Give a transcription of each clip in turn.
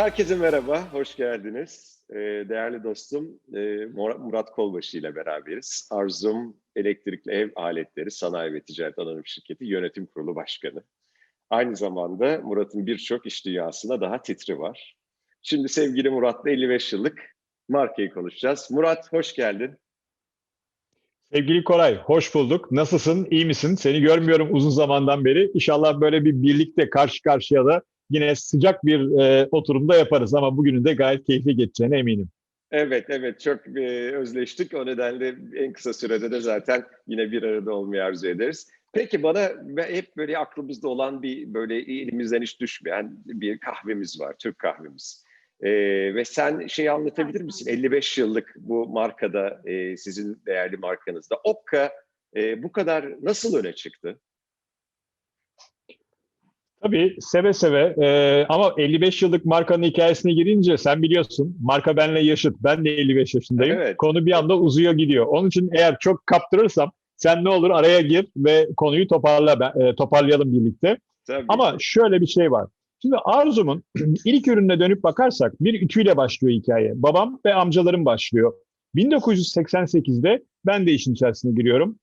Herkese merhaba, hoş geldiniz. Ee, değerli dostum e, Murat Kolbaşı ile beraberiz. Arzum Elektrikli Ev Aletleri Sanayi ve Ticaret Anonim Şirketi Yönetim Kurulu Başkanı. Aynı zamanda Murat'ın birçok iş dünyasında daha titri var. Şimdi sevgili Murat'la 55 yıllık markayı konuşacağız. Murat hoş geldin. Sevgili Koray, hoş bulduk. Nasılsın, iyi misin? Seni görmüyorum uzun zamandan beri. İnşallah böyle bir birlikte karşı karşıya da yine sıcak bir e, oturumda yaparız ama bugünün de gayet keyifli geçeceğine eminim. Evet, evet çok e, özleştik. O nedenle en kısa sürede de zaten yine bir arada olmayı arzu ederiz. Peki bana hep böyle aklımızda olan bir böyle elimizden hiç düşmeyen bir kahvemiz var, Türk kahvemiz. Ee, ve sen şey anlatabilir misin? 55 yıllık bu markada, e, sizin değerli markanızda. Okka e, bu kadar nasıl öne çıktı? Tabii seve seve ee, ama 55 yıllık markanın hikayesine girince sen biliyorsun marka benle yaşıt. Ben de 55 yaşındayım. Evet. Konu bir anda uzuyor gidiyor. Onun için eğer çok kaptırırsam sen ne olur araya gir ve konuyu toparla e, toparlayalım birlikte. Tabii. Ama şöyle bir şey var. Şimdi Arzum'un ilk ürününe dönüp bakarsak bir ütüyle başlıyor hikaye. Babam ve amcalarım başlıyor. 1988'de ben de işin içerisine giriyorum.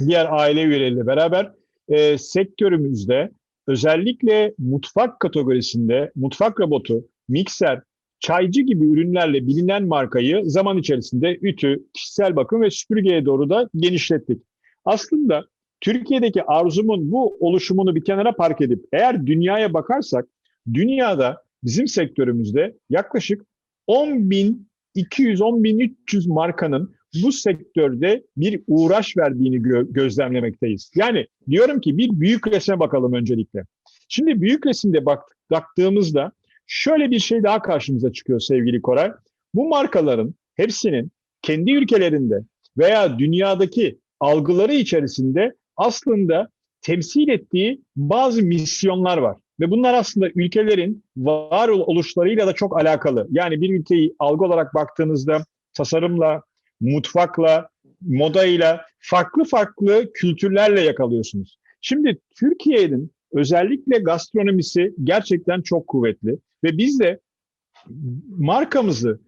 Diğer aile üyeleriyle beraber e, sektörümüzde özellikle mutfak kategorisinde mutfak robotu, mikser, çaycı gibi ürünlerle bilinen markayı zaman içerisinde ütü, kişisel bakım ve süpürgeye doğru da genişlettik. Aslında Türkiye'deki arzumun bu oluşumunu bir kenara park edip eğer dünyaya bakarsak dünyada bizim sektörümüzde yaklaşık 10.200-10.300 markanın bu sektörde bir uğraş verdiğini gö- gözlemlemekteyiz. Yani diyorum ki bir büyük resme bakalım öncelikle. Şimdi büyük resimde bak baktığımızda şöyle bir şey daha karşımıza çıkıyor sevgili Koray. Bu markaların hepsinin kendi ülkelerinde veya dünyadaki algıları içerisinde aslında temsil ettiği bazı misyonlar var. Ve bunlar aslında ülkelerin var oluşlarıyla da çok alakalı. Yani bir ülkeyi algı olarak baktığınızda tasarımla, mutfakla, modayla, farklı farklı kültürlerle yakalıyorsunuz. Şimdi Türkiye'nin özellikle gastronomisi gerçekten çok kuvvetli ve biz de markamızı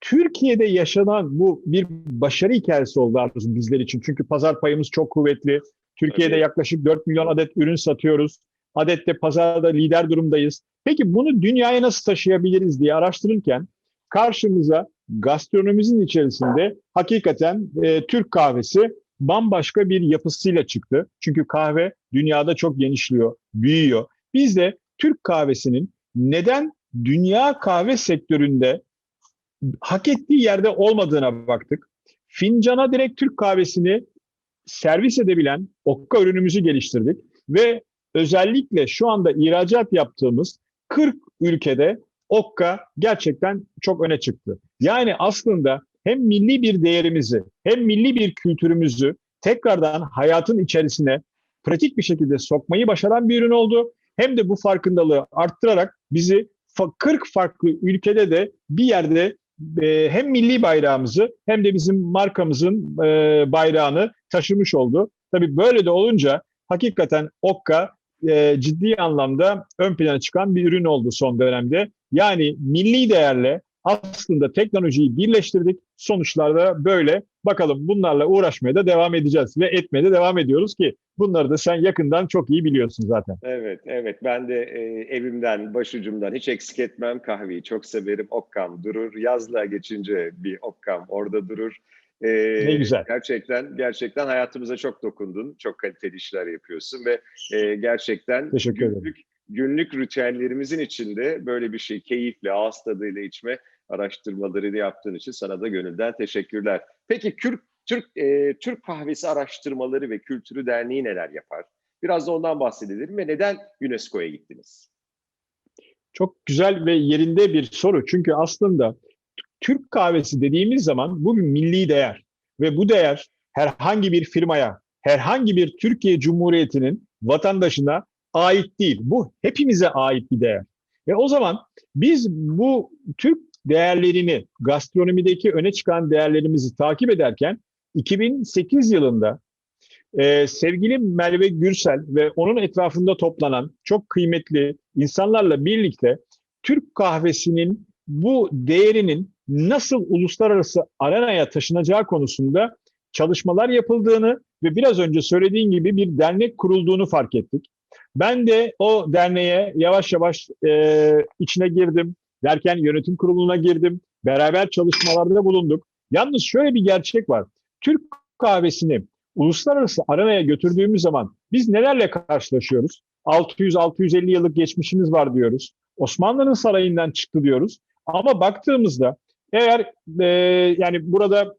Türkiye'de yaşanan bu bir başarı hikayesi oldu Arzu bizler için. Çünkü pazar payımız çok kuvvetli. Türkiye'de yaklaşık 4 milyon adet ürün satıyoruz. Adette pazarda lider durumdayız. Peki bunu dünyaya nasıl taşıyabiliriz diye araştırırken karşımıza gastronomimizin içerisinde hakikaten e, Türk kahvesi bambaşka bir yapısıyla çıktı. Çünkü kahve dünyada çok genişliyor, büyüyor. Biz de Türk kahvesinin neden dünya kahve sektöründe hak ettiği yerde olmadığına baktık. Fincana direkt Türk kahvesini servis edebilen okka ürünümüzü geliştirdik ve özellikle şu anda ihracat yaptığımız 40 ülkede okka gerçekten çok öne çıktı. Yani aslında hem milli bir değerimizi hem milli bir kültürümüzü tekrardan hayatın içerisine pratik bir şekilde sokmayı başaran bir ürün oldu. Hem de bu farkındalığı arttırarak bizi 40 farklı ülkede de bir yerde e, hem milli bayrağımızı hem de bizim markamızın e, bayrağını taşımış oldu. Tabii böyle de olunca hakikaten Okka e, ciddi anlamda ön plana çıkan bir ürün oldu son dönemde. Yani milli değerle aslında teknolojiyi birleştirdik. Sonuçlarda böyle. Bakalım bunlarla uğraşmaya da devam edeceğiz ve etmeye de devam ediyoruz ki bunları da sen yakından çok iyi biliyorsun zaten. Evet, evet. Ben de e, evimden, başucumdan hiç eksik etmem kahveyi. Çok severim. Okkam durur. Yazlığa geçince bir okkam orada durur. E, Ne güzel. Gerçekten, gerçekten hayatımıza çok dokundun. Çok kaliteli işler yapıyorsun ve e, gerçekten Teşekkür ederim. Günlük, ritüellerimizin içinde böyle bir şey keyifle, ağız tadıyla içme araştırmalarını yaptığın için sana da gönülden teşekkürler. Peki Türk Türk e, Türk Kahvesi Araştırmaları ve Kültürü Derneği neler yapar? Biraz da ondan bahsedelim ve neden UNESCO'ya gittiniz? Çok güzel ve yerinde bir soru. Çünkü aslında Türk kahvesi dediğimiz zaman bu bir milli değer ve bu değer herhangi bir firmaya, herhangi bir Türkiye Cumhuriyeti'nin vatandaşına ait değil. Bu hepimize ait bir değer. Ve o zaman biz bu Türk değerlerini, gastronomideki öne çıkan değerlerimizi takip ederken 2008 yılında e, sevgili Merve Gürsel ve onun etrafında toplanan çok kıymetli insanlarla birlikte Türk kahvesinin bu değerinin nasıl uluslararası arenaya taşınacağı konusunda çalışmalar yapıldığını ve biraz önce söylediğin gibi bir dernek kurulduğunu fark ettik. Ben de o derneğe yavaş yavaş e, içine girdim. Derken yönetim kuruluna girdim. Beraber çalışmalarda bulunduk. Yalnız şöyle bir gerçek var. Türk kahvesini uluslararası arenaya götürdüğümüz zaman biz nelerle karşılaşıyoruz? 600-650 yıllık geçmişimiz var diyoruz. Osmanlı'nın sarayından çıktı diyoruz. Ama baktığımızda eğer e, yani burada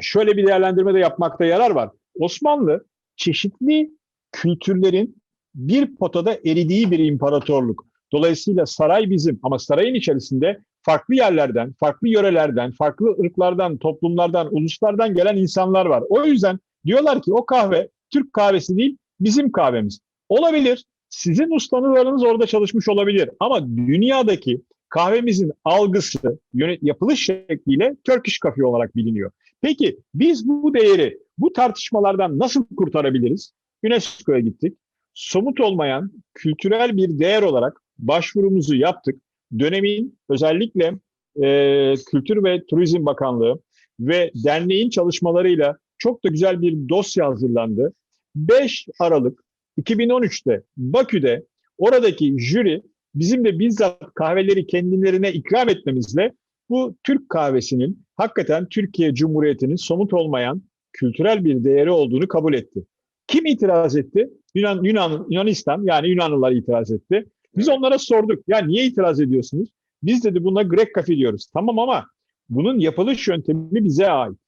şöyle bir değerlendirme de yapmakta yarar var. Osmanlı çeşitli kültürlerin bir potada eridiği bir imparatorluk. Dolayısıyla saray bizim ama sarayın içerisinde farklı yerlerden, farklı yörelerden, farklı ırklardan, toplumlardan, uluslardan gelen insanlar var. O yüzden diyorlar ki o kahve Türk kahvesi değil, bizim kahvemiz. Olabilir. Sizin ustanızlarınız orada çalışmış olabilir. Ama dünyadaki kahvemizin algısı, yönet yapılış şekliyle Turkish Coffee olarak biliniyor. Peki biz bu değeri, bu tartışmalardan nasıl kurtarabiliriz? UNESCO'ya gittik. Somut olmayan kültürel bir değer olarak başvurumuzu yaptık. Dönemin özellikle e, Kültür ve Turizm Bakanlığı ve derneğin çalışmalarıyla çok da güzel bir dosya hazırlandı. 5 Aralık 2013'te Bakü'de oradaki jüri bizim de bizzat kahveleri kendilerine ikram etmemizle bu Türk kahvesinin hakikaten Türkiye Cumhuriyeti'nin somut olmayan kültürel bir değeri olduğunu kabul etti. Kim itiraz etti? Yunan, Yunan, Yunanistan yani Yunanlılar itiraz etti. Biz onlara sorduk. Ya niye itiraz ediyorsunuz? Biz dedi buna Grek kafe diyoruz. Tamam ama bunun yapılış yöntemi bize ait.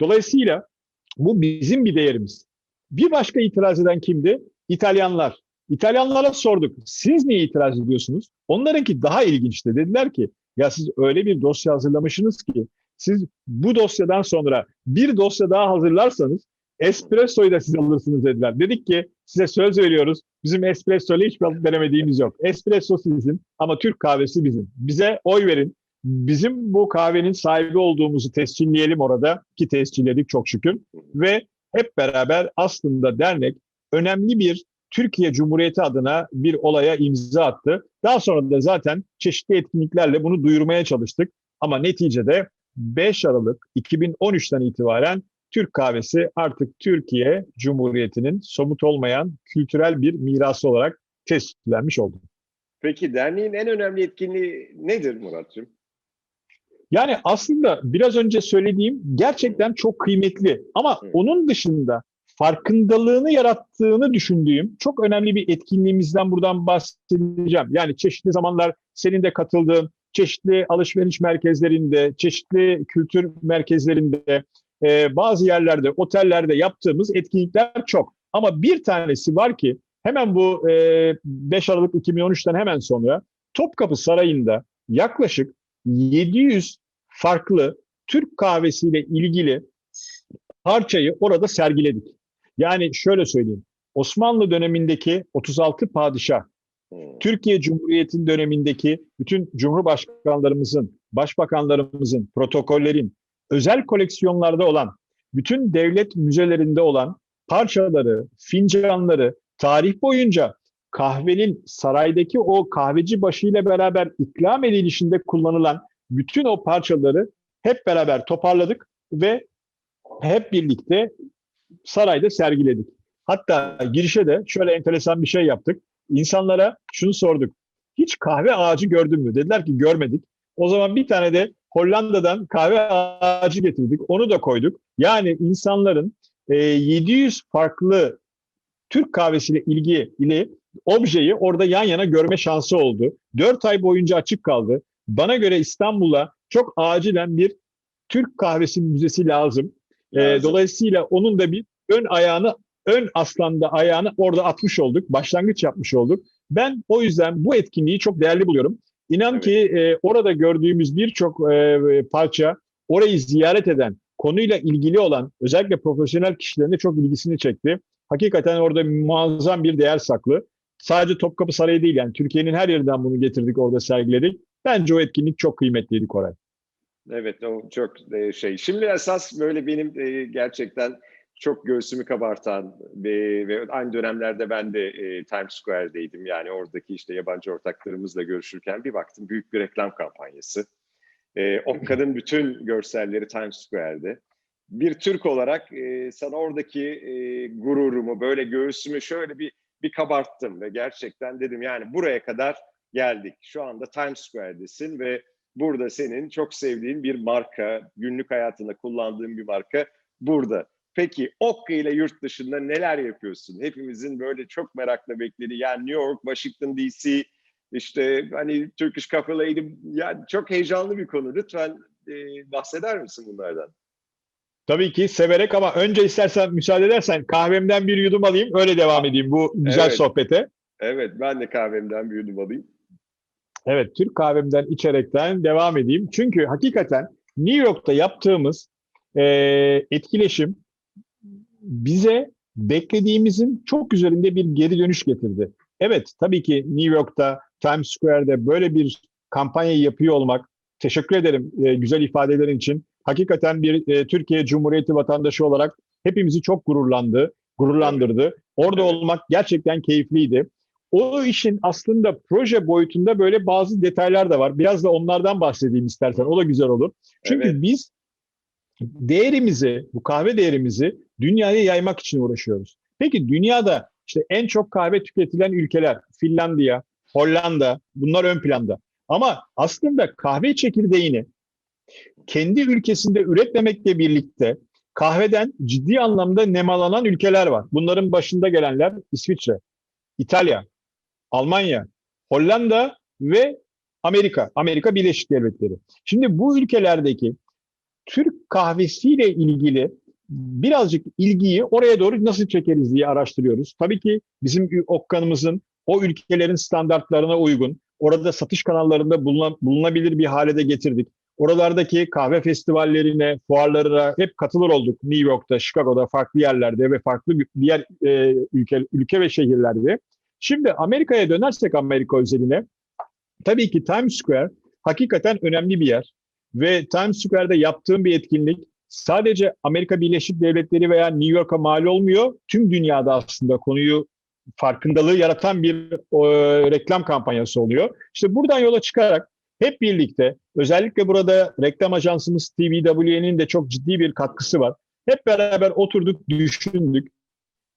Dolayısıyla bu bizim bir değerimiz. Bir başka itiraz eden kimdi? İtalyanlar. İtalyanlara sorduk. Siz niye itiraz ediyorsunuz? Onlarınki daha ilginçti. Dediler ki ya siz öyle bir dosya hazırlamışsınız ki siz bu dosyadan sonra bir dosya daha hazırlarsanız espressoyu da siz alırsınız dediler. Dedik ki size söz veriyoruz. Bizim espresso ile hiçbir alıp veremediğimiz yok. Espresso sizin ama Türk kahvesi bizim. Bize oy verin. Bizim bu kahvenin sahibi olduğumuzu tescilleyelim orada ki tescilledik çok şükür. Ve hep beraber aslında dernek önemli bir Türkiye Cumhuriyeti adına bir olaya imza attı. Daha sonra da zaten çeşitli etkinliklerle bunu duyurmaya çalıştık. Ama neticede 5 Aralık 2013'ten itibaren Türk kahvesi artık Türkiye Cumhuriyeti'nin somut olmayan kültürel bir mirası olarak tescillenmiş oldu. Peki derneğin en önemli etkinliği nedir Murat'cığım? Yani aslında biraz önce söylediğim gerçekten çok kıymetli ama Hı. onun dışında farkındalığını yarattığını düşündüğüm çok önemli bir etkinliğimizden buradan bahsedeceğim. Yani çeşitli zamanlar senin de katıldığın çeşitli alışveriş merkezlerinde, çeşitli kültür merkezlerinde, e, bazı yerlerde, otellerde yaptığımız etkinlikler çok. Ama bir tanesi var ki hemen bu e, 5 Aralık 2013'ten hemen sonra Topkapı Sarayı'nda yaklaşık 700 farklı Türk kahvesiyle ilgili parçayı orada sergiledik. Yani şöyle söyleyeyim. Osmanlı dönemindeki 36 padişah, Hmm. Türkiye Cumhuriyeti'nin dönemindeki bütün cumhurbaşkanlarımızın, başbakanlarımızın, protokollerin, özel koleksiyonlarda olan, bütün devlet müzelerinde olan parçaları, fincanları, tarih boyunca kahvenin saraydaki o kahveci başıyla beraber ikram edilişinde kullanılan bütün o parçaları hep beraber toparladık ve hep birlikte sarayda sergiledik. Hatta girişe de şöyle enteresan bir şey yaptık. İnsanlara şunu sorduk. Hiç kahve ağacı gördün mü? Dediler ki görmedik. O zaman bir tane de Hollanda'dan kahve ağacı getirdik. Onu da koyduk. Yani insanların e, 700 farklı Türk kahvesiyle ilgili objeyi orada yan yana görme şansı oldu. 4 ay boyunca açık kaldı. Bana göre İstanbul'a çok acilen bir Türk kahvesi müzesi lazım. E, Lazım. dolayısıyla onun da bir ön ayağını, ön aslanda ayağını orada atmış olduk. Başlangıç yapmış olduk. Ben o yüzden bu etkinliği çok değerli buluyorum. İnan Evet. ki e, orada gördüğümüz birçok e, parça orayı ziyaret eden, konuyla ilgili olan özellikle profesyonel kişilerin de çok ilgisini çekti. Hakikaten orada muazzam bir değer saklı. Sadece Topkapı Sarayı değil yani Türkiye'nin her yerinden bunu getirdik orada sergiledik. Bence o etkinlik çok kıymetliydi Koray. Evet o çok e, şey. Şimdi esas böyle benim e, gerçekten çok göğsümü kabartan ve, ve aynı dönemlerde ben de e, Times Square'deydim. Yani oradaki işte yabancı ortaklarımızla görüşürken bir baktım büyük bir reklam kampanyası. E, Okka'nın bütün görselleri Times Square'de. Bir Türk olarak e, sana oradaki e, gururumu, böyle göğsümü şöyle bir bir kabarttım ve gerçekten dedim yani buraya kadar geldik. Şu anda Times Square'desin ve burada senin çok sevdiğin bir marka, günlük hayatında kullandığın bir marka burada. Peki Okka ile yurt dışında neler yapıyorsun? Hepimizin böyle çok merakla beklediği yani New York, Washington DC, işte hani Turkish Cafe Lady yani çok heyecanlı bir konu. Lütfen e, bahseder misin bunlardan? Tabii ki severek ama önce istersen müsaade edersen kahvemden bir yudum alayım öyle devam edeyim bu güzel Evet. sohbete. Evet ben de kahvemden bir yudum alayım. Evet, Türk kahvemden içerekten devam edeyim. Çünkü hakikaten New York'ta yaptığımız eee, etkileşim bize beklediğimizin çok üzerinde bir geri dönüş getirdi. Evet, tabii ki New York'ta, Times Square'de böyle bir kampanyayı yapıyor olmak, teşekkür ederim eee, güzel ifadelerin için. Hakikaten bir eee, Türkiye Cumhuriyeti vatandaşı olarak hepimizi çok gururlandı, gururlandırdı. Orada olmak gerçekten keyifliydi. O işin aslında proje boyutunda böyle bazı detaylar da var. Biraz da onlardan bahsedeyim istersen. O da güzel olur. Çünkü Evet. biz değerimizi, bu kahve değerimizi dünyaya yaymak için uğraşıyoruz. Peki dünyada işte en çok kahve tüketilen ülkeler Finlandiya, Hollanda bunlar ön planda. Ama aslında kahve çekirdeğini kendi ülkesinde üretmemekle birlikte kahveden ciddi anlamda nemalanan ülkeler var. Bunların başında gelenler İsviçre, İtalya, Almanya, Hollanda ve Amerika, Amerika Birleşik Devletleri. Şimdi bu ülkelerdeki Türk kahvesiyle ilgili birazcık ilgiyi oraya doğru nasıl çekeriz diye araştırıyoruz. Tabii ki bizim okkanımızın o ülkelerin standartlarına uygun, orada satış kanallarında bulunan, bulunabilir bir hale de getirdik. Oralardaki kahve festivallerine, fuarlarına hep katılır olduk. New York'ta, Chicago'da, farklı yerlerde ve farklı diğer e, ülke, ülke ve şehirlerde. Şimdi Amerika'ya dönersek Amerika özeline, tabii ki Times Square hakikaten önemli bir yer. Ve Times Square'da yaptığım bir etkinlik sadece Amerika Birleşik Devletleri veya New York'a mal olmuyor. Tüm dünyada aslında konuyu farkındalığı yaratan bir o, reklam kampanyası oluyor. İşte buradan yola çıkarak hep birlikte özellikle burada reklam ajansımız TVW'nin de çok ciddi bir katkısı var. Hep beraber oturduk, düşündük.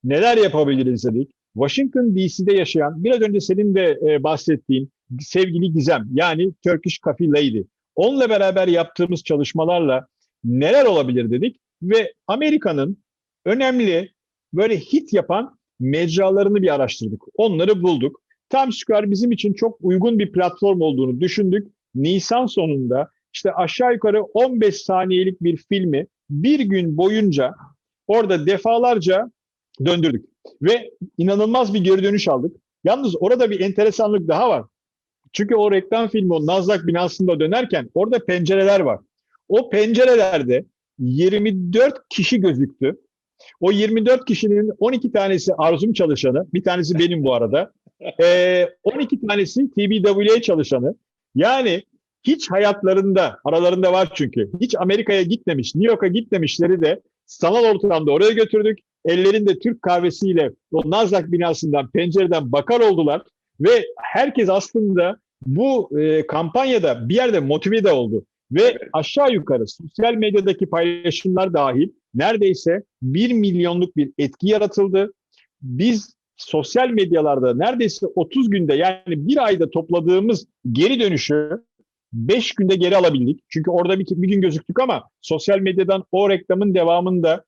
Neler yapabiliriz dedik. Washington DC'de yaşayan, biraz önce senin de e, bahsettiğin sevgili Gizem, yani Turkish Coffee Lady. Onunla beraber yaptığımız çalışmalarla neler olabilir dedik ve Amerika'nın önemli böyle hit yapan mecralarını bir araştırdık. Onları bulduk. Times Square bizim için çok uygun bir platform olduğunu düşündük. Nisan sonunda işte aşağı yukarı 15 saniyelik bir filmi bir gün boyunca orada defalarca döndürdük. Ve inanılmaz bir geri dönüş aldık. Yalnız orada bir enteresanlık daha var. Çünkü o reklam filmi o Nasdaq binasında dönerken orada pencereler var. O pencerelerde 24 kişi gözüktü. O 24 kişinin 12 tanesi Arzum çalışanı, bir tanesi benim bu arada. Ee, 12 tanesi TBWA çalışanı. Yani hiç hayatlarında, aralarında var çünkü, hiç Amerika'ya gitmemiş, New York'a gitmemişleri de sanal ortamda oraya götürdük. Ellerinde Türk kahvesiyle o Nasdaq binasından, pencereden bakar oldular. Ve herkes aslında bu e, kampanyada bir yerde motive de oldu. Ve Evet. aşağı yukarı sosyal medyadaki paylaşımlar dahil neredeyse 1 milyonluk bir etki yaratıldı. Biz sosyal medyalarda neredeyse 30 günde yani bir ayda topladığımız geri dönüşü 5 günde geri alabildik. Çünkü orada bir, bir gün gözüktük ama sosyal medyadan o reklamın devamında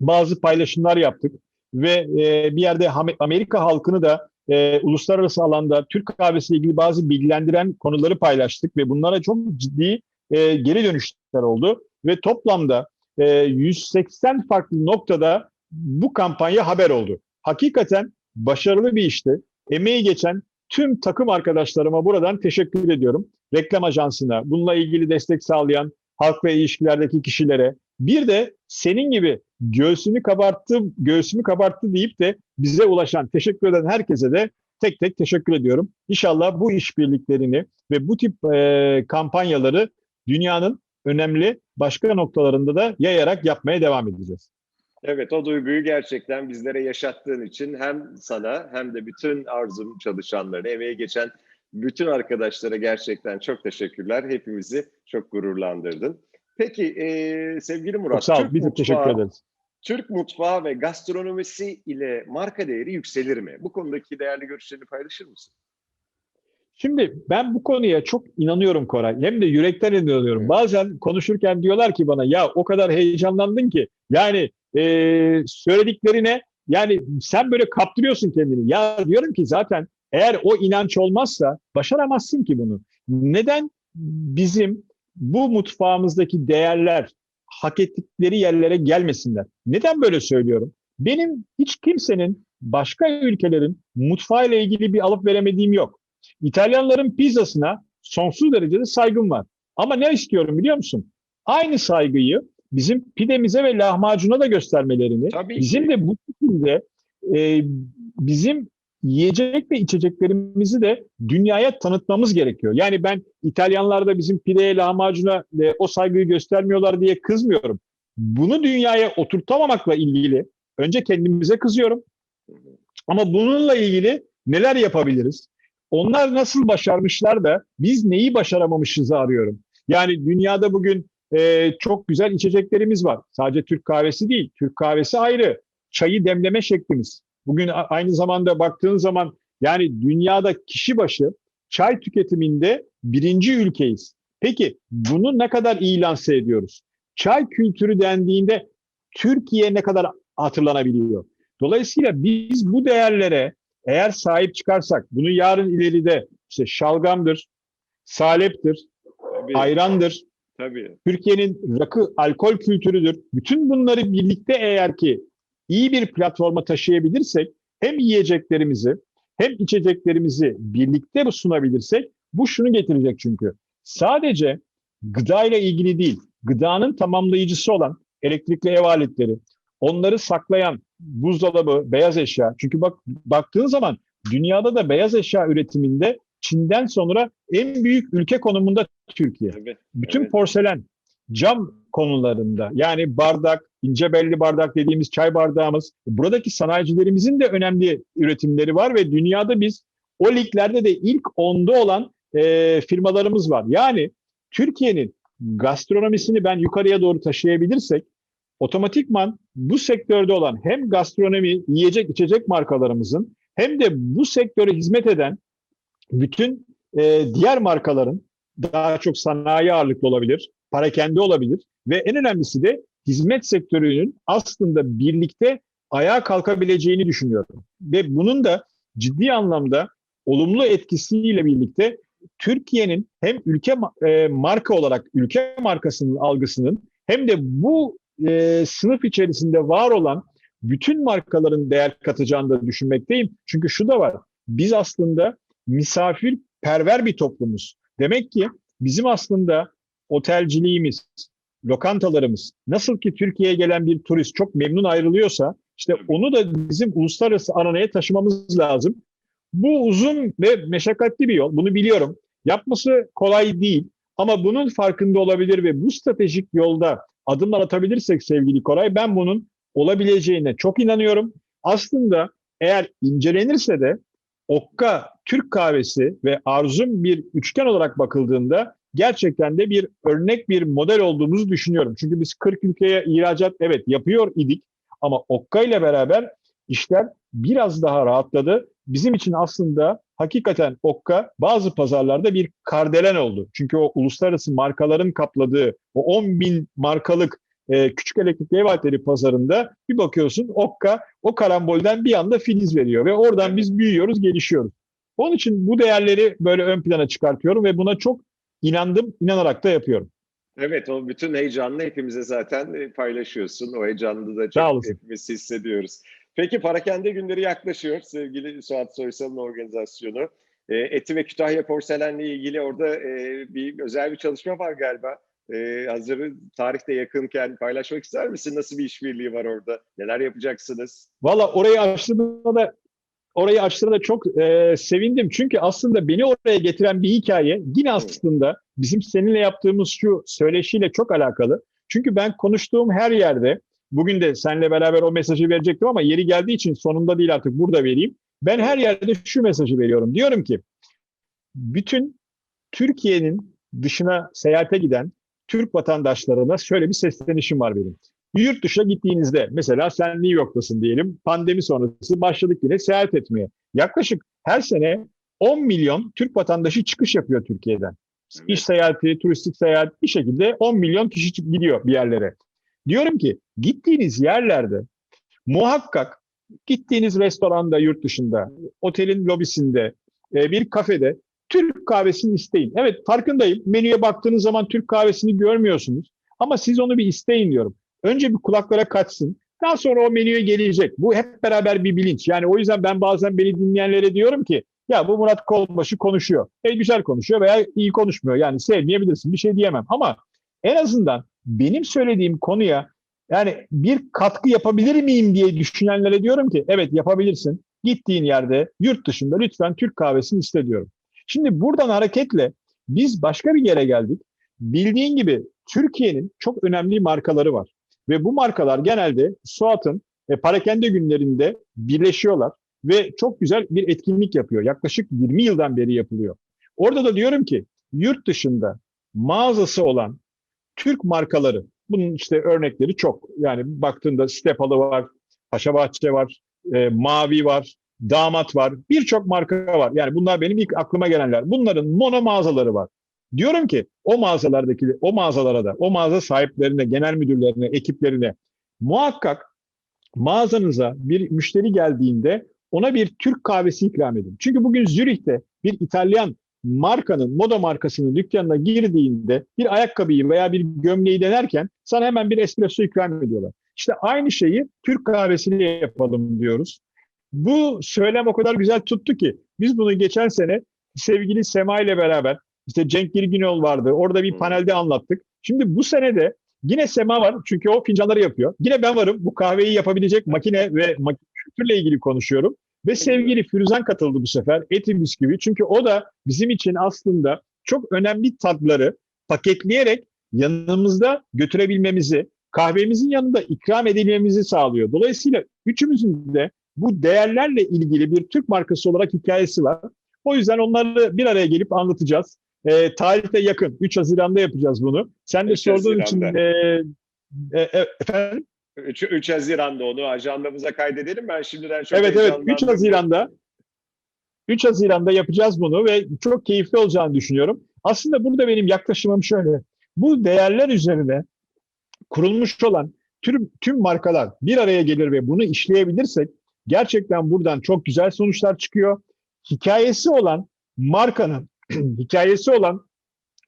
bazı paylaşımlar yaptık. Ve e, bir yerde Amerika halkını da e, uluslararası alanda Türk kahvesiyle ilgili bazı bilgilendiren konuları paylaştık ve bunlara çok ciddi e, geri dönüşler oldu. Ve toplamda e, 180 farklı noktada bu kampanya haber oldu. Hakikaten başarılı bir işti. Emeği geçen tüm takım arkadaşlarıma buradan teşekkür ediyorum. Reklam ajansına, bununla ilgili destek sağlayan halk ve ilişkilerdeki kişilere, bir de senin gibi göğsünü kabarttı, göğsümü kabarttı deyip de bize ulaşan, teşekkür eden herkese de tek tek teşekkür ediyorum. İnşallah bu işbirliklerini ve bu tip e, kampanyaları dünyanın önemli başka noktalarında da yayarak yapmaya devam edeceğiz. Evet, o duyguyu gerçekten bizlere yaşattığın için hem sana hem de bütün Arzum çalışanlarına, emeği geçen bütün arkadaşlara gerçekten çok teşekkürler. Hepimizi çok gururlandırdın. Peki e, sevgili Çok Murat, sağ ol. Biz de teşekkür ederiz. Türk mutfağı ve gastronomisi ile marka değeri yükselir mi? Bu konudaki değerli görüşlerini paylaşır mısın? Şimdi ben bu konuya çok inanıyorum Koray. Hem de yürekten inanıyorum. Bazen konuşurken diyorlar ki bana ya o kadar heyecanlandın ki yani e, söylediklerine yani sen böyle kaptırıyorsun kendini. Ya diyorum ki zaten eğer o inanç olmazsa başaramazsın ki bunu. Neden bizim bu mutfağımızdaki değerler hak ettikleri yerlere gelmesinler? Neden böyle söylüyorum? Benim hiç kimsenin başka ülkelerin mutfağıyla ilgili bir alıp veremediğim yok. İtalyanların pizzasına sonsuz derecede saygım var. Ama ne istiyorum biliyor musun? Aynı saygıyı bizim pidemize ve lahmacuna da göstermelerini, Tabii ki. bizim de bu şekilde e, bizim yiyecek ve içeceklerimizi de dünyaya tanıtmamız gerekiyor. Yani ben İtalyanlar da bizim pideye, lahmacuna e, o saygıyı göstermiyorlar diye kızmıyorum. Bunu dünyaya oturtamamakla ilgili önce kendimize kızıyorum. Ama bununla ilgili neler yapabiliriz? Onlar nasıl başarmışlar da biz neyi başaramamışızı arıyorum. Yani dünyada bugün e, çok güzel içeceklerimiz var. Sadece Türk kahvesi değil. Türk kahvesi ayrı. Çayı demleme şeklimiz. Bugün aynı zamanda baktığın zaman yani dünyada kişi başı çay tüketiminde birinci ülkeyiz. Peki bunu ne kadar iyi lanse ediyoruz? Çay kültürü dendiğinde Türkiye ne kadar hatırlanabiliyor? Dolayısıyla biz bu değerlere eğer sahip çıkarsak, bunu yarın ileride işte şalgamdır, saleptir, Tabii, ayrandır, tabii. Türkiye'nin rakı, alkol kültürüdür. Bütün bunları birlikte eğer ki iyi bir platforma taşıyabilirsek hem yiyeceklerimizi hem içeceklerimizi birlikte sunabilirsek bu şunu getirecek çünkü. Sadece gıdayla ilgili değil, gıdanın tamamlayıcısı olan elektrikli ev aletleri, onları saklayan buzdolabı, beyaz eşya. Çünkü bak baktığın zaman dünyada da beyaz eşya üretiminde Çin'den sonra en büyük ülke konumunda Türkiye. tabii. Bütün Evet. porselen, cam konularında yani bardak, ince belli bardak dediğimiz çay bardağımız, buradaki sanayicilerimizin de önemli üretimleri var ve dünyada biz o liglerde de ilk onda olan e, firmalarımız var. Yani Türkiye'nin gastronomisini ben yukarıya doğru taşıyabilirsek otomatikman bu sektörde olan hem gastronomi, yiyecek içecek markalarımızın hem de bu sektöre hizmet eden bütün e, diğer markaların daha çok sanayi ağırlıklı olabilir, parakende olabilir ve en önemlisi de hizmet sektörünün aslında birlikte ayağa kalkabileceğini düşünüyorum. Ve bunun da ciddi anlamda olumlu etkisiyle birlikte Türkiye'nin hem ülke e, marka olarak ülke markasının algısının hem de bu e, sınıf içerisinde var olan bütün markaların değer katacağını da düşünmekteyim. Çünkü şu da var. Biz aslında misafirperver bir toplumuz. Demek ki bizim aslında otelciliğimiz, lokantalarımız nasıl ki Türkiye'ye gelen bir turist çok memnun ayrılıyorsa işte onu da bizim uluslararası aranaya taşımamız lazım. Bu uzun ve meşakkatli bir yol. Bunu biliyorum. Yapması kolay değil. Ama bunun farkında olabilir ve bu stratejik yolda adımlar atabilirsek sevgili Koray ben bunun olabileceğine çok inanıyorum. Aslında eğer incelenirse de Okka Türk kahvesi ve Arzum bir üçgen olarak bakıldığında gerçekten de bir örnek bir model olduğumuzu düşünüyorum. Çünkü biz 40 ülkeye ihracat evet yapıyor idik ama Okka ile beraber işler biraz daha rahatladı. Bizim için aslında hakikaten Okka bazı pazarlarda bir kardelen oldu. Çünkü o uluslararası markaların kapladığı o 10 bin markalık e, küçük elektrikli ev aletleri pazarında bir bakıyorsun Okka o karambolden bir anda filiz veriyor ve oradan biz büyüyoruz, gelişiyoruz. Onun için bu değerleri böyle ön plana çıkartıyorum ve buna çok inandım, inanarak da yapıyorum. Evet, o bütün heyecanını hepimize zaten e, paylaşıyorsun. O heyecanını da çok hepimiz hissediyoruz. Peki Parakende günleri yaklaşıyor sevgili Suat Soysal'ın organizasyonu. E, Eti ve Kütahya Porselen'le ilgili orada e, bir özel bir çalışma var galiba. E, hazır tarihte yakınken paylaşmak ister misin? Nasıl bir işbirliği var orada? Neler yapacaksınız? Valla orayı açtığında da orayı açtığında da çok e, sevindim. Çünkü aslında beni oraya getiren bir hikaye yine aslında bizim seninle yaptığımız şu söyleşiyle çok alakalı. Çünkü ben konuştuğum her yerde bugün de seninle beraber o mesajı verecektim ama yeri geldiği için sonunda değil artık burada vereyim. Ben her yerde şu mesajı veriyorum. Diyorum ki bütün Türkiye'nin dışına seyahate giden Türk vatandaşlarına şöyle bir seslenişim var benim. Yurt dışına gittiğinizde mesela sen New York'tasın diyelim. Pandemi sonrası başladık yine seyahat etmeye. Yaklaşık her sene 10 milyon Türk vatandaşı çıkış yapıyor Türkiye'den. Evet. İş seyahati, turistik seyahat bir şekilde 10 milyon kişi gidiyor bir yerlere. Diyorum ki gittiğiniz yerlerde muhakkak gittiğiniz restoranda yurt dışında, otelin lobisinde, e, bir kafede Türk kahvesini isteyin. Evet farkındayım. Menüye baktığınız zaman Türk kahvesini görmüyorsunuz. Ama siz onu bir isteyin diyorum. Önce bir kulaklara kaçsın. Daha sonra o menüye gelecek. Bu hep beraber bir bilinç. Yani o yüzden ben bazen beni dinleyenlere diyorum ki ya bu Murat Kolbaşı konuşuyor. E güzel konuşuyor veya iyi konuşmuyor. Yani sevmeyebilirsin bir şey diyemem. Ama en azından benim söylediğim konuya yani bir katkı yapabilir miyim diye düşünenlere diyorum ki evet yapabilirsin. Gittiğin yerde yurt dışında lütfen Türk kahvesini iste diyorum. Şimdi buradan hareketle biz başka bir yere geldik. Bildiğin gibi Türkiye'nin çok önemli markaları var. Ve bu markalar genelde Suat'ın e, parakende günlerinde birleşiyorlar ve çok güzel bir etkinlik yapıyor. Yaklaşık 20 yıldan beri yapılıyor. Orada da diyorum ki yurt dışında mağazası olan Türk markaları, bunun işte örnekleri çok. Yani baktığında Stepalı var, Paşabahçe var, e, Mavi var, Damat var, birçok marka var. Yani bunlar benim ilk aklıma gelenler. Bunların mono mağazaları var. Diyorum ki o mağazalardaki, o mağazalara da, o mağaza sahiplerine, genel müdürlerine, ekiplerine muhakkak mağazanıza bir müşteri geldiğinde ona bir Türk kahvesi ikram edin. Çünkü bugün Zürih'te bir İtalyan markanın, moda markasının dükkanına girdiğinde bir ayakkabıyı veya bir gömleği denerken sana hemen bir espresso ikram ediyorlar. İşte aynı şeyi Türk kahvesini yapalım diyoruz. Bu söylem o kadar güzel tuttu ki biz bunu geçen sene sevgili Sema ile beraber işte Cenk Girginol vardı. Orada bir panelde anlattık. Şimdi bu sene de yine Sema var çünkü o fincanları yapıyor. Yine ben varım. Bu kahveyi yapabilecek makine ve kültürle ilgili konuşuyorum. Ve sevgili Firuzan katıldı bu sefer. Eti bisküvi. Çünkü o da bizim için aslında çok önemli tatları paketleyerek yanımızda götürebilmemizi, kahvemizin yanında ikram edilmemizi sağlıyor. Dolayısıyla üçümüzün de bu değerlerle ilgili bir Türk markası olarak hikayesi var. O yüzden onları bir araya gelip anlatacağız. E, tarihte yakın. 3 Haziran'da yapacağız bunu. Sen de 3 sorduğun için e, e, e, efendim 3, 3 Haziran'da onu ajandamıza kaydedelim. Ben şimdiden çok Evet evet 3 heyecanlandım. Haziran'da 3 Haziran'da yapacağız bunu ve çok keyifli olacağını düşünüyorum. Aslında burada benim yaklaşımım şöyle. Bu değerler üzerine kurulmuş olan tüm, tüm markalar bir araya gelir ve bunu işleyebilirsek gerçekten buradan çok güzel sonuçlar çıkıyor. Hikayesi olan markanın, hikayesi olan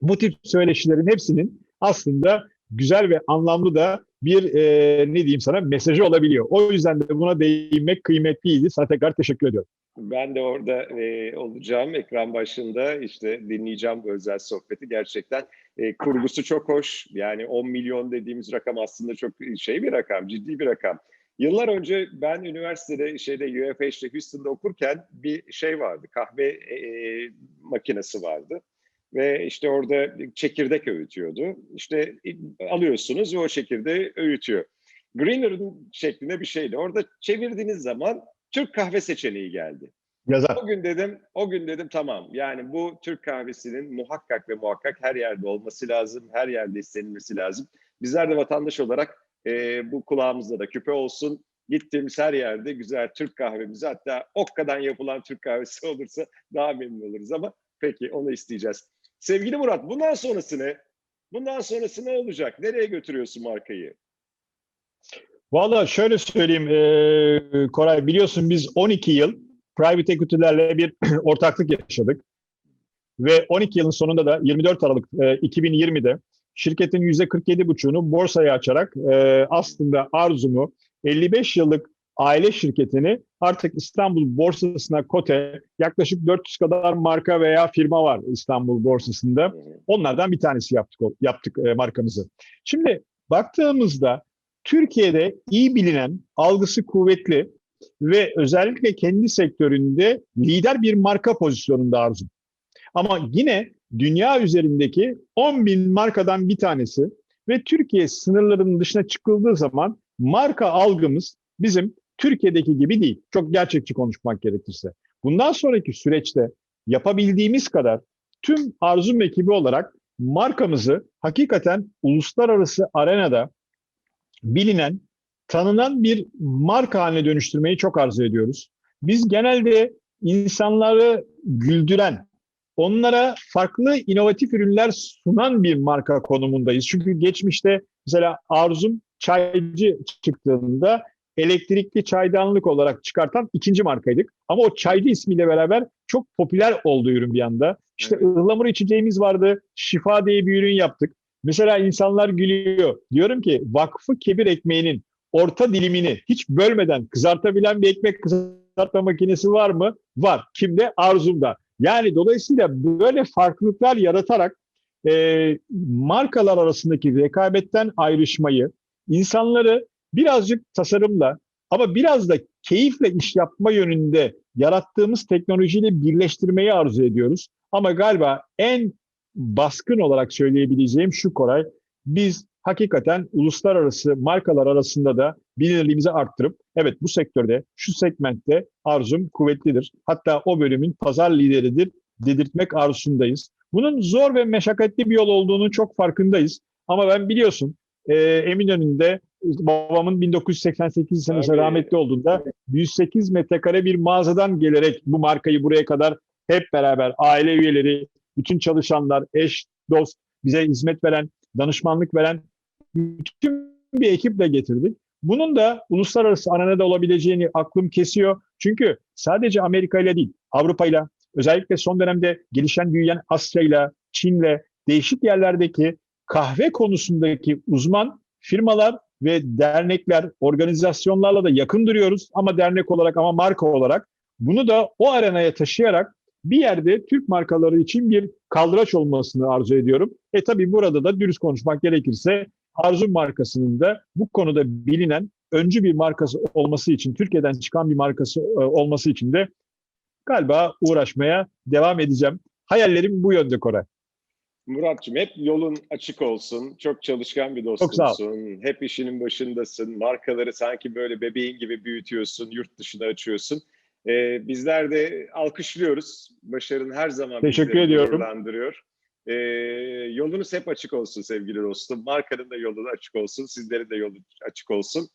bu tip söyleşilerin hepsinin aslında güzel ve anlamlı da bir e, ne diyeyim sana mesajı olabiliyor. O yüzden de buna değinmek kıymetliydi. Sana tekrar teşekkür ediyorum. Ben de orada e, olacağım ekran başında işte dinleyeceğim bu özel sohbeti gerçekten e, kurgusu çok hoş yani 10 milyon dediğimiz rakam aslında çok şey bir rakam ciddi bir rakam. Yıllar önce ben üniversitede şeyde UFH'de Houston'da okurken bir şey vardı kahve e, makinesi vardı ve işte orada çekirdek öğütüyordu işte alıyorsunuz ve o çekirdeği öğütüyor. Greener'ın şeklinde bir şeydi orada çevirdiğiniz zaman Türk kahve seçeneği geldi. Yazar. O gün dedim, o gün dedim tamam. Yani bu Türk kahvesinin muhakkak ve muhakkak her yerde olması lazım, her yerde istenilmesi lazım. Bizler de vatandaş olarak e, bu kulağımızda da küpe olsun. Gittiğimiz her yerde güzel Türk kahvemizi hatta okkadan yapılan Türk kahvesi olursa daha memnun oluruz ama peki onu isteyeceğiz. Sevgili Murat bundan sonrası ne? Bundan sonrası ne olacak? Nereye götürüyorsun markayı? Valla şöyle söyleyeyim e, Koray biliyorsun biz 12 yıl private equity'lerle bir ortaklık yaşadık. Ve 12 yılın sonunda da 24 Aralık e, 2020'de şirketin %47,5'unu borsaya açarak e, aslında arzumu 55 yıllık aile şirketini artık İstanbul borsasına kote yaklaşık 400 kadar marka veya firma var İstanbul borsasında. Onlardan bir tanesi yaptık yaptık e, markamızı. Şimdi baktığımızda Türkiye'de iyi bilinen, algısı kuvvetli ve özellikle kendi sektöründe lider bir marka pozisyonunda Arzu. Ama yine dünya üzerindeki 10 bin markadan bir tanesi ve Türkiye sınırlarının dışına çıkıldığı zaman marka algımız bizim Türkiye'deki gibi değil. Çok gerçekçi konuşmak gerekirse. Bundan sonraki süreçte yapabildiğimiz kadar tüm Arzum ekibi olarak markamızı hakikaten uluslararası arenada bilinen, tanınan bir marka haline dönüştürmeyi çok arzu ediyoruz. Biz genelde insanları güldüren, onlara farklı inovatif ürünler sunan bir marka konumundayız. Çünkü geçmişte mesela Arzum çaycı çıktığında elektrikli çaydanlık olarak çıkartan ikinci markaydık. Ama o çaycı ismiyle beraber çok popüler oldu ürün bir anda. İşte Evet. ıhlamur içeceğimiz vardı. Şifa diye bir ürün yaptık. Mesela insanlar gülüyor. Diyorum ki vakfı kebir ekmeğinin orta dilimini hiç bölmeden kızartabilen bir ekmek kızartma makinesi var mı? Var. Kimde? Arzumda. Yani dolayısıyla böyle farklılıklar yaratarak e, markalar arasındaki rekabetten ayrışmayı, insanları birazcık tasarımla ama biraz da keyifle iş yapma yönünde yarattığımız teknolojiyle birleştirmeyi arzu ediyoruz. Ama galiba en baskın olarak söyleyebileceğim şu Koray, biz hakikaten uluslararası markalar arasında da bilinirliğimizi arttırıp, evet bu sektörde, şu segmentte arzum kuvvetlidir. Hatta o bölümün pazar lideridir dedirtmek arzusundayız. Bunun zor ve meşakkatli bir yol olduğunu çok farkındayız. Ama ben biliyorsun e, Eminönü'nde babamın 1988 senesinde rahmetli olduğunda 108 metrekare bir mağazadan gelerek bu markayı buraya kadar hep beraber aile üyeleri, bütün çalışanlar, eş, dost, bize hizmet veren, danışmanlık veren bütün bir ekiple getirdik. Bunun da uluslararası arenada olabileceğini aklım kesiyor. Çünkü sadece Amerika ile değil, Avrupa ile, özellikle son dönemde gelişen büyüyen Asya ile, Çin'le, değişik yerlerdeki kahve konusundaki uzman firmalar ve dernekler, organizasyonlarla da yakın duruyoruz ama dernek olarak ama marka olarak bunu da o arenaya taşıyarak bir yerde Türk markaları için bir kaldıraç olmasını arzu ediyorum. E tabii burada da dürüst konuşmak gerekirse Arzu markasının da bu konuda bilinen öncü bir markası olması için, Türkiye'den çıkan bir markası e, olması için de galiba uğraşmaya devam edeceğim. Hayallerim bu yönde Koray. Muratçım hep yolun açık olsun. Çok çalışkan bir dostumsun. Hep işinin başındasın. Markaları sanki böyle bebeğin gibi büyütüyorsun. Yurt dışına açıyorsun. Ee, bizler de alkışlıyoruz. Başarın her zaman Teşekkür ediyorum. Ee, yolunuz hep açık olsun sevgili dostum. Markanın da yolu açık olsun. Sizlerin de yolu açık olsun.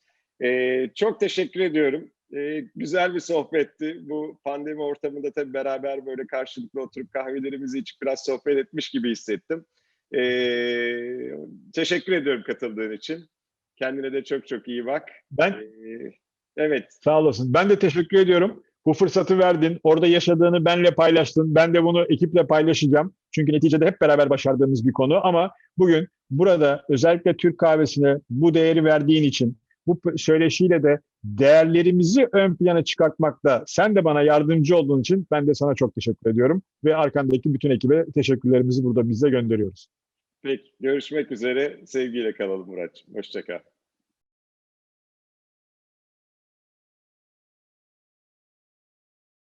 Ee, çok teşekkür ediyorum. Ee, güzel bir sohbetti. Bu pandemi ortamında tabii beraber böyle karşılıklı oturup kahvelerimizi içip biraz sohbet etmiş gibi hissettim. Ee, teşekkür ediyorum katıldığın için. Kendine de çok çok iyi bak. Ben Ee, evet, Sağ olasın. Ben de teşekkür ediyorum. Bu fırsatı verdin. Orada yaşadığını benle paylaştın. Ben de bunu ekiple paylaşacağım. Çünkü neticede hep beraber başardığımız bir konu. Ama bugün burada özellikle Türk kahvesine bu değeri verdiğin için, bu söyleşiyle de değerlerimizi ön plana çıkartmakta sen de bana yardımcı olduğun için ben de sana çok teşekkür ediyorum. Ve arkandaki bütün ekibe teşekkürlerimizi burada bize gönderiyoruz. peki. Görüşmek üzere. Sevgiyle kalalım Muratçım. Hoşça kal.